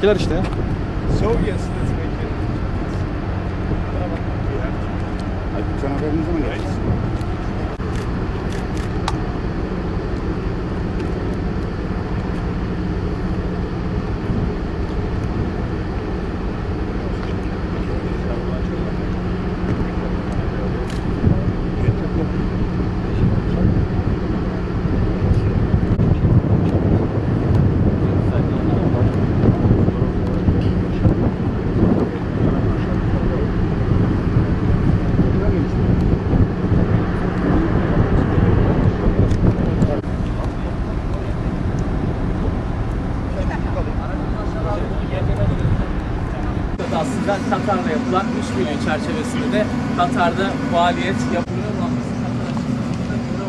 Gel işte. So yes, let's make it. Aykut haber ne zaman geleceksin? da aslında Katar'la yapılan işbirliği çerçevesinde de Katar'da faaliyet yapılıyor.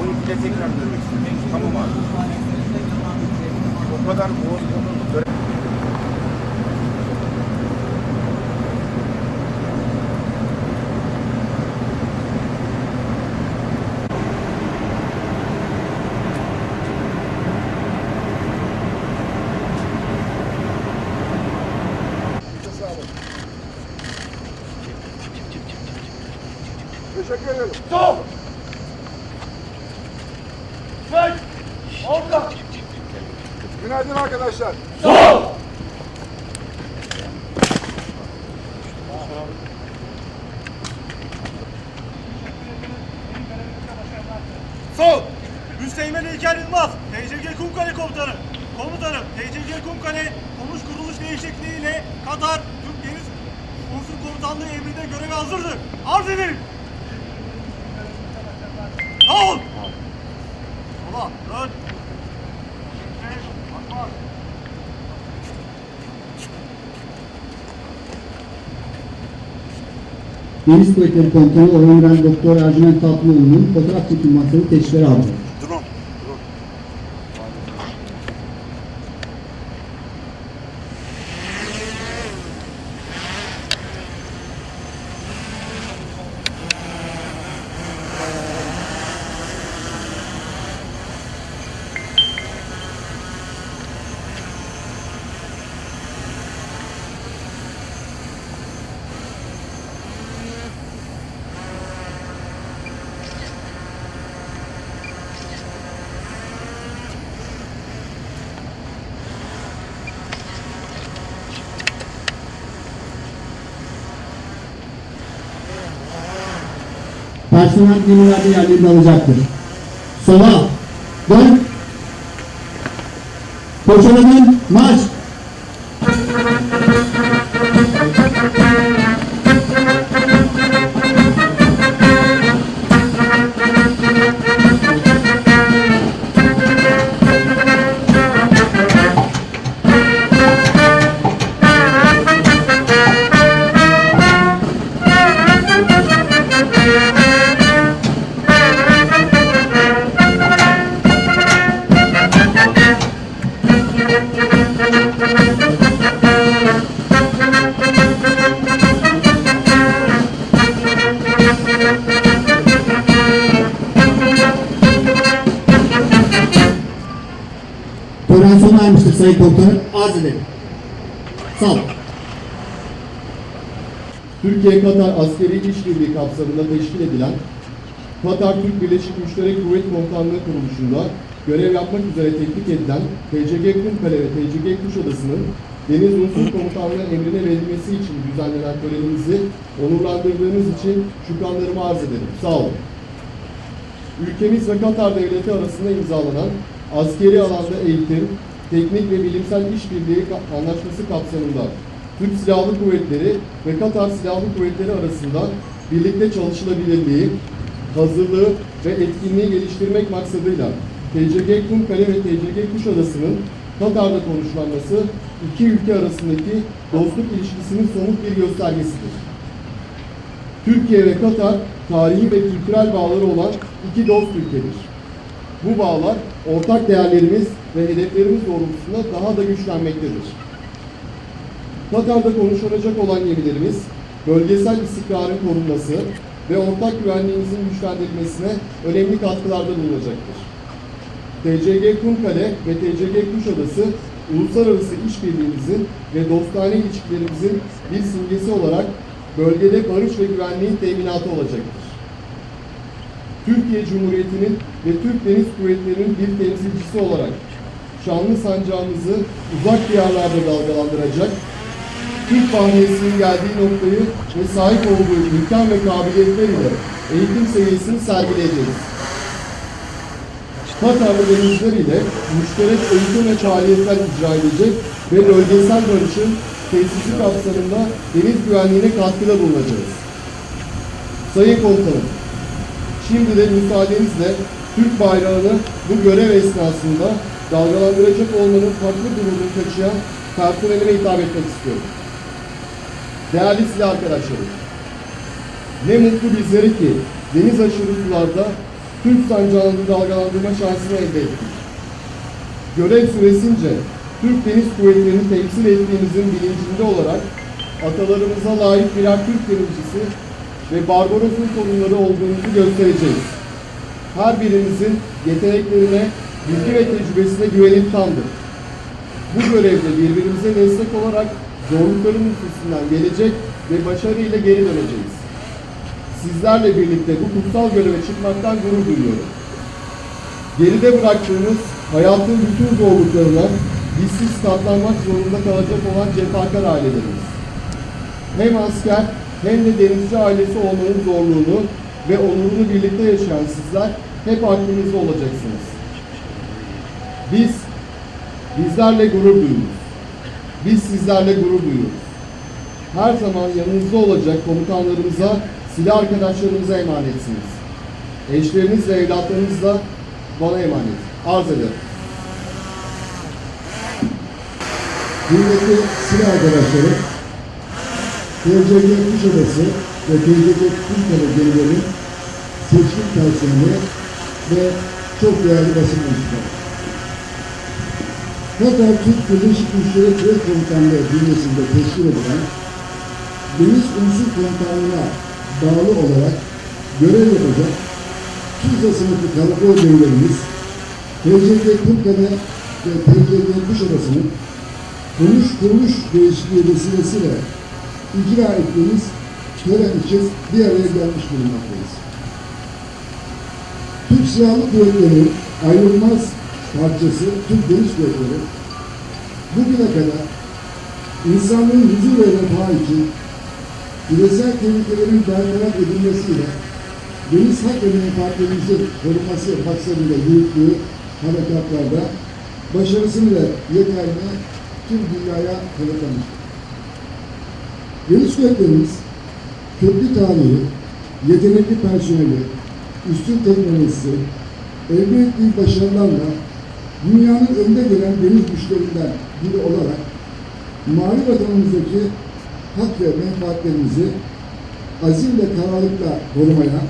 12'de tekrar dönmek istiyorum. Tamam abi. O kadar boğaz Orada! Günaydın arkadaşlar. Sol. Üsteğmen İlker Yılmaz, TCG Kumkale Komutanı. Komutanım, TCG Kumkale konuş kuruluş değişikliğiyle Katar Türk Deniz Unsur Komutanlığı emrinde göreve hazırdır. Arz ederim. Sağ ol. Sola, dön. Çek, bakma. Deniz Kuvvetleri Komutanı Orhan Doktor Ercüment Tatlıoğlu'nun fotoğraf çekilmesini teşvik aldı. Personel gemilerden yerlerini alacaktır. Sola, dön. Koşana dön, marş. Sayın Komutanım. Arz ederim. Sağ olun. Türkiye-Katar askeri işbirliği kapsamında teşkil edilen Katar Türk Birleşik Müşterek Kuvvet Komutanlığı kuruluşunda görev yapmak üzere teklif edilen TCG Kumkale ve TCG Kuşadası'nın Deniz Unsur Komutanlığı emrine verilmesi için düzenlenen törenimizi onurlandırdığınız için şükranlarımı arz ederim. Sağ olun. Ülkemiz ve Katar Devleti arasında imzalanan askeri alanda eğitim, teknik ve bilimsel işbirliği anlaşması kapsamında Türk Silahlı Kuvvetleri ve Katar Silahlı Kuvvetleri arasında birlikte çalışılabilirliği, hazırlığı ve etkinliği geliştirmek maksadıyla TCG Kumkale ve TCG Kuşadası'nın Katar'da konuşlanması iki ülke arasındaki dostluk ilişkisinin somut bir göstergesidir. Türkiye ve Katar tarihi ve kültürel bağları olan iki dost ülkedir. Bu bağlar ortak değerlerimiz ve hedeflerimiz doğrultusunda daha da güçlenmektedir. Katar'da konuşulacak olan gemilerimiz bölgesel istikrarın korunması ve ortak güvenliğimizin güçlendirilmesine önemli katkılarda bulunacaktır. TCG Kumkale ve TCG Kuşadası uluslararası işbirliğimizin ve dostane ilişkilerimizin bir simgesi olarak bölgede barış ve güvenliğin teminatı olacaktır. Türkiye Cumhuriyeti'nin ve Türk Deniz Kuvvetleri'nin bir temsilcisi olarak şanlı sancağımızı uzak diyarlarda dalgalandıracak, Türk bahriyesinin geldiği noktayı ve sahip olduğu imkan ve kabiliyetler ile eğitim seviyesini sergileyeceğiz. Katarlı denizciler ile müşterek eğitim ve faaliyetler icra edecek ve bölgesel barışın tesisi kapsamında deniz güvenliğine katkıda bulunacağız. Sayın Komutanım, Şimdi de müsaadenizle Türk bayrağını bu görev esnasında dalgalandıracak olmanın farklı durumunu taşıyan personelime hitap etmek istiyorum. Değerli silah arkadaşlarım, ne mutlu bizlere ki deniz aşırı sularda Türk sancağını dalgalandırma şansını elde ettik. Görev süresince Türk Deniz Kuvvetleri'ni temsil ettiğimizin bilincinde olarak atalarımıza layık birer Türk denizcisi ve Barbaros'un torunları olduğumuzu göstereceğiz. Her birimizin yeteneklerine, bilgi ve tecrübesine güvenip tamdır. Bu görevde birbirimize destek olarak zorlukların üstesinden gelecek ve başarıyla geri döneceğiz. Sizlerle birlikte bu kutsal göreve çıkmaktan gurur duyuyorum. Geride bıraktığımız hayatın bütün zorluklarına bizsiz katlanmak zorunda kalacak olan cefakar ailelerimiz. Hem asker hem de denizci ailesi olmanın zorluğunu ve onurunu birlikte yaşayan sizler hep aklınızda olacaksınız. Biz, bizlerle gurur duyuyoruz. Biz sizlerle gurur duyuyoruz. Her zaman yanınızda olacak komutanlarımıza, silah arkadaşlarımıza emanetsiniz. Eşleriniz ve evlatlarınız da bana emanet. Arz ederim. Kıymetli silah arkadaşlarım, TCG Kuşadası ve TCG Kuşadası gemileri seçkin personeli ve çok değerli basın mensupları. Katar Türk Birleşik Güçleri Kuvvet Komutanlığı bünyesinde teşkil edilen Deniz Unsur Komutanlığı'na bağlı olarak görev yapacak Tuzla sınıfı karakol gemilerimiz TCG Kırkale ve TCG Kuşadası'nın konuş kuruluş değişikliği vesilesiyle icra ettiğimiz tören için bir araya gelmiş bulunmaktayız. Türk Silahlı Kuvvetleri ayrılmaz parçası Türk Deniz Kuvvetleri bugüne kadar insanlığın huzur ve refahı için küresel tehlikelerin bertaraf edilmesiyle deniz hak ve menfaatlerimizin korunması maksadıyla yürüttüğü harekatlarda başarısını ve yeterini tüm dünyaya kanıtlamıştır. Deniz kuvvetlerimiz köklü tarihi, yetenekli personeli, üstün teknolojisi, elde ettiği başarılarla dünyanın önde gelen deniz güçlerinden biri olarak mavi vatanımızdaki hak ve menfaatlerimizi azim ve kararlılıkla korumaya,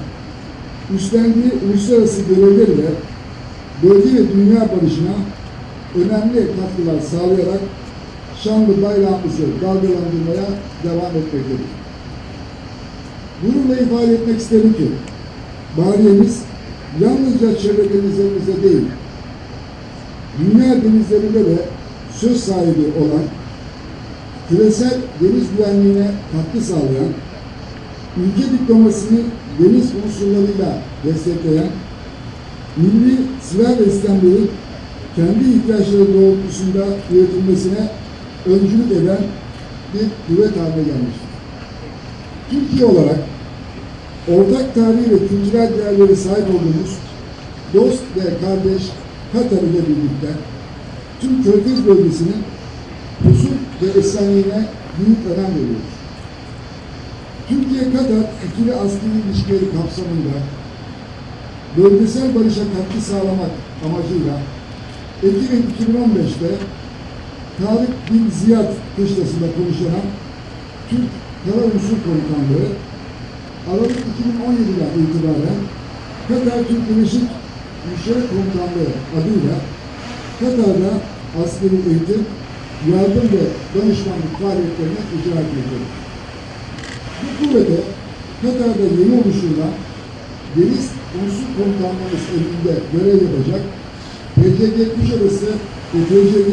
üstlendiği uluslararası görevleriyle bölge ve dünya barışına önemli katkılar sağlayarak şanlı bayrağımızı dalgalandırmaya devam etmektedir. Gururla ifade etmek isterim ki, bariyemiz yalnızca çevre denizlerimizde değil, dünya denizlerinde de söz sahibi olan, küresel deniz güvenliğine katkı sağlayan, ülke diplomasini deniz unsurlarıyla destekleyen, milli silah ve sistemlerin kendi ihtiyaçları doğrultusunda üretilmesine öncülük eden bir kuvvet haline gelmiştir. Türkiye olarak ortak tarihi ve kültürel değerlere sahip olduğumuz dost ve kardeş Katar ile birlikte tüm Körfez bölgesinin huzur ve esenliğine büyük önem veriyoruz. Türkiye-Katar ikili askeri ilişkileri kapsamında bölgesel barışa katkı sağlamak amacıyla Ekim 2015'te Tarık Bin Ziyad kışlasında konuşulan Türk Kara Unsur Komutanlığı Aralık 2017'den itibaren Katar Türk Birleşik Müşterek Komutanlığı adıyla Katar'da askeri eğitim, yardım ve danışmanlık faaliyetlerini icra etmektedir. Bu kuvvete Katar'da yeni oluşturulan Deniz Unsur Komutanlığımız elinde görev yapacak TCG Kuşadası ve TCG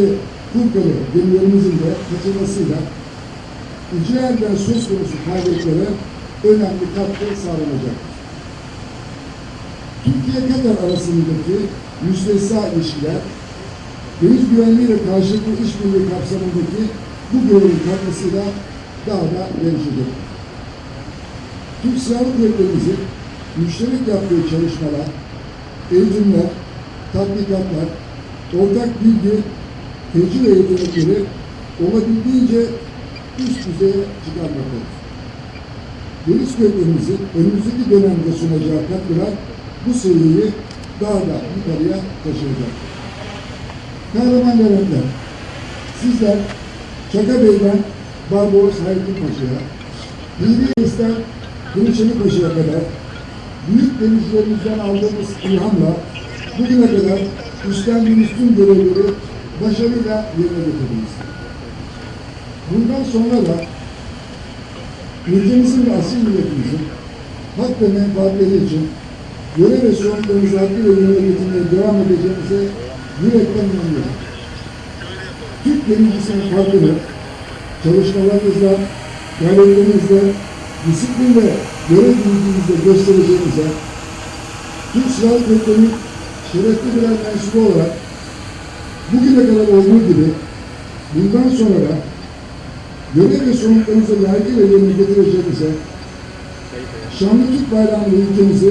Kumkale gemilerimizin de katılmasıyla icra edilen söz konusu faaliyetlere önemli katkı sağlanacaktır. Türkiye-Katar arasındaki müstesna ilişkiler, deniz güvenliği ve karşılıklı işbirliği kapsamındaki bu görevin katkısıyla daha da gelişecektir. Türk Silahlı Kuvvetlerimizin müşterek yaptığı çalışmalar, eğitimler, tatbikatlar, ortak bilgi, tecrübe yetenekleri olabildiğince üst düzeye çıkarmaktadır. Deniz kuvvetlerimizin önümüzdeki dönemde sunacağı katkılar bu seviyeyi daha da yukarıya taşıyacaktır. Kahraman Leventler, sizler Çaka Bey'den Barbaros Hayrettin Paşa'ya, Reis'ten Gülşen'i Paşa'ya kadar büyük denizlerimizden aldığımız ilhamla bugüne kadar üstlendiğimiz tüm görevleri başarıyla yerine getirdiniz. Bundan sonra da ülkemizin ve asil milletimizin hak ve menfaatleri için görev ve sorumluluğumuzu hakkıyla yerine getirmeye devam edeceğimize yürekten inanıyorum. Türk denizcisinin farkını çalışmalarınızla, gayretlerinizle, disiplin ve görev bilginizle göstereceğinize, Türk Silahlı Kuvvetleri'nin şerefli birer mensubu olarak bugüne kadar olduğu gibi bundan sonra da görev ve sorumluluklarınızı layıkıyla yerine getireceğinize, şanlı Türk bayrağını ve ülkemizi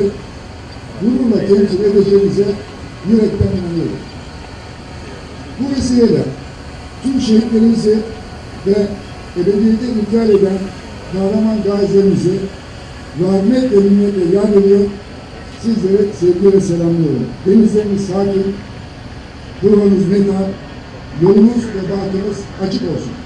gururla temsil edeceğinize yürekten inanıyorum. Bu vesileyle tüm şehitlerimizi ve ebediyete intihar eden kahraman gazilerimizi rahmet ve minnetle yad ediyor. Sizlere sevgiyle selamlıyorum. Denizleriniz sakin, durmanız meta, yolunuz ve bahtınız açık olsun.